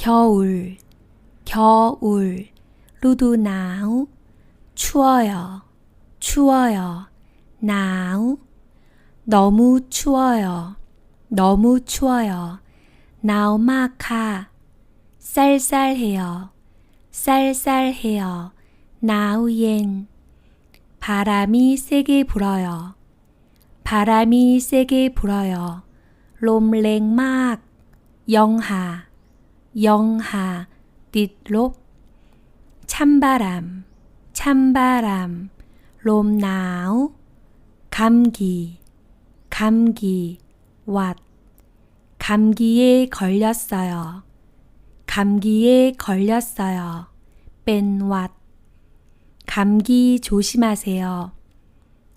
겨울, 겨울, 루두나우, 추워요, 추워요, 나우, 너무 추워요, 너무 추워요, 나우마카, 쌀쌀해요, 쌀쌀해요, 나우옌, 바람이 세게 불어요, 바람이 세게 불어요, 롬랭막, 영하, 영하, 띠롭, 찬바람, 찬바람, 롬나우, 감기, 감기, 왓, 감기에 걸렸어요. 감기에 걸렸어요. 뺀왓, 감기 조심하세요.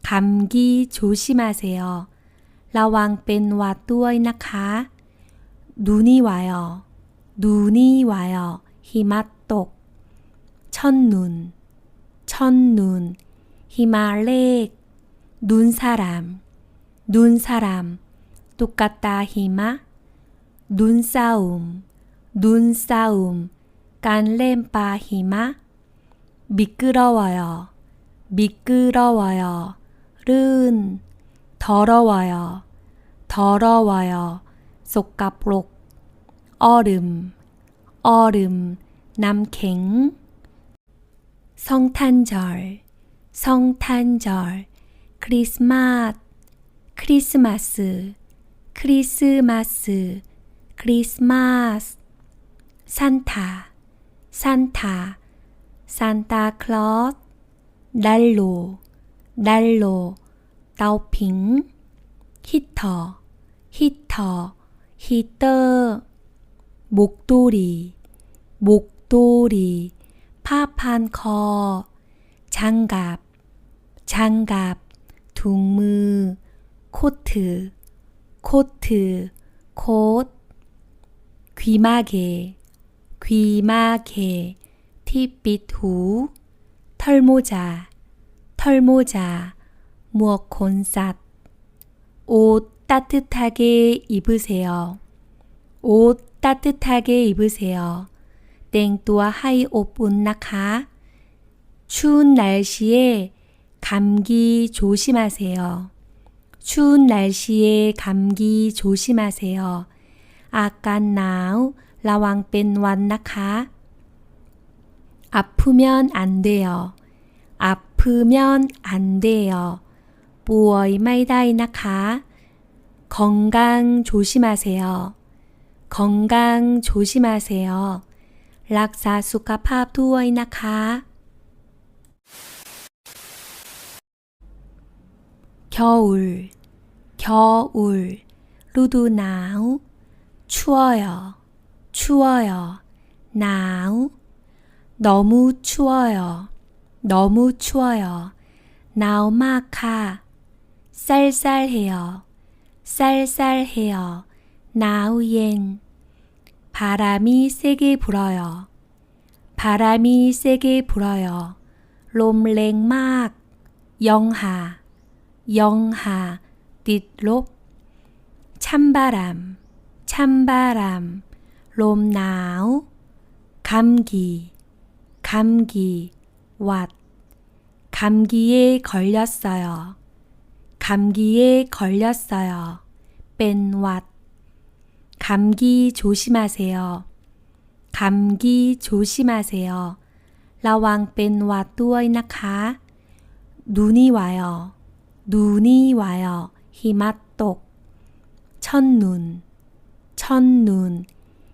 감기 조심하세요. 라왕 뺀 왓 두어이나카, 눈이 와요. 눈이 와요. 히맛똑, 첫눈, 첫눈, 히말렉, 눈사람, 눈사람, 똑같다 히마, 눈싸움, 눈싸움, 깐렘빠 히마, 미끄러워요, 미끄러워요, 른, 더러워요, 더러워요, 쏙까록, 얼음, 얼음, 남캥, 성탄절, 성탄절, 크리스마스, 크리스마스, 크리스마스, 크리스마스, 산타, 산타, 산타 클로스, 난로, 난로, 따오핑, 히터, 히터, 히터, 목도리, 목도리, 파판 커, 장갑, 장갑, 둥무, 코트, 코트, 콧, 귀마개, 귀마개, 팁빗후, 털모자, 털모자, 무엇콘삿, 옷 따뜻하게 입으세요. 옷 따뜻하게 입으세요. 땡또와 하이 옷분나카. 추운 날씨에 감기 조심하세요. 추운 날씨에 감기 조심하세요. 아깐 나우 라왕 뺀 완나카. 아프면 안 돼요. 아프면 안 돼요. 뿌어이 마이다이나카. 건강 조심하세요. 건강 조심하세요. 락사 수카팝 두어이 나카. 겨울, 겨울, 루두 나우, 추워요, 추워요, 나우, 너무 추워요, 너무 추워요, 나우마카, 쌀쌀해요, 쌀쌀해요, 나우옌, 바람이 세게 불어요, 바람이 세게 불어요, 롬랭 막, 영하, 영하, 띠롭, 찬바람, 찬바람, 롬나우, 감기, 감기, 왓, 감기에 걸렸어요. 감기에 걸렸어요. 뺀왓, 감기 조심하세요. 감기 조심하세요. 라왕 뺀왓 두어이 나카, 눈이 와요. 눈이 와요. 히맛똑, 첫눈, 첫눈,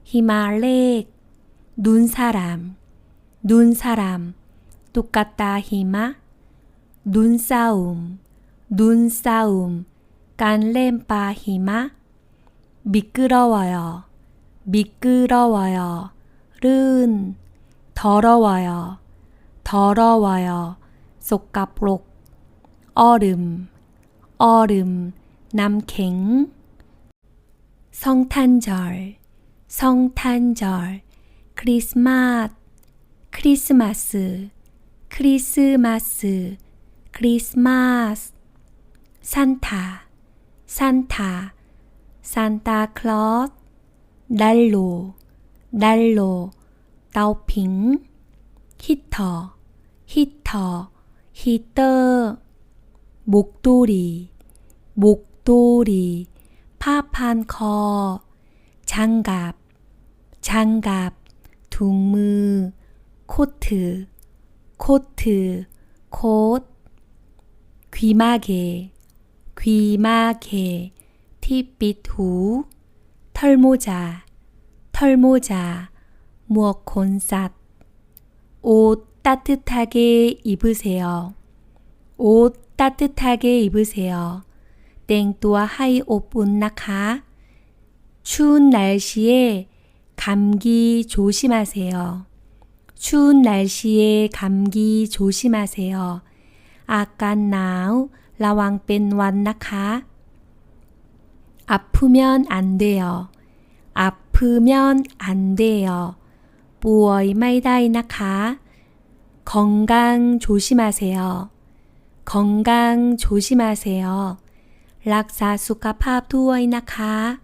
히말렉, 눈사람, 눈사람, 똑같다 히마, 눈싸움, 눈싸움, 깐렘빠 히마, 미끄러워요, 미끄러워요, 른, 더러워요, 더러워요, 쏙까록, 얼음, 얼음, 남캥, 성탄절, 성탄절, 크리스마스, 크리스마스, 크리스마스, 크리스마스, 산타, 산타, 산타 클로스 난로 난로, 다우핑, 히터, 히터, 히터, 목도리, 목도리, 파판커, 장갑, 장갑, 둥무, 코트, 코트, 콧, 귀마개, 귀마개, 팁빗후, 털모자, 털모자, 무엇 콘삿, 옷 따뜻하게 입으세요. 옷 따뜻하게 입으세요. 땡또와 하이 옷분 나카. 추운 날씨에 감기 조심하세요. 추운 날씨에 감기 조심하세요. 아깐 나우 라왕 뺀 완 나카. 아프면 안 돼요. 아프면 안 돼요. 부어이 마이다이나 가. 건강 조심하세요. 건강 조심하세요. 락사 수카 팝 두어이나 가.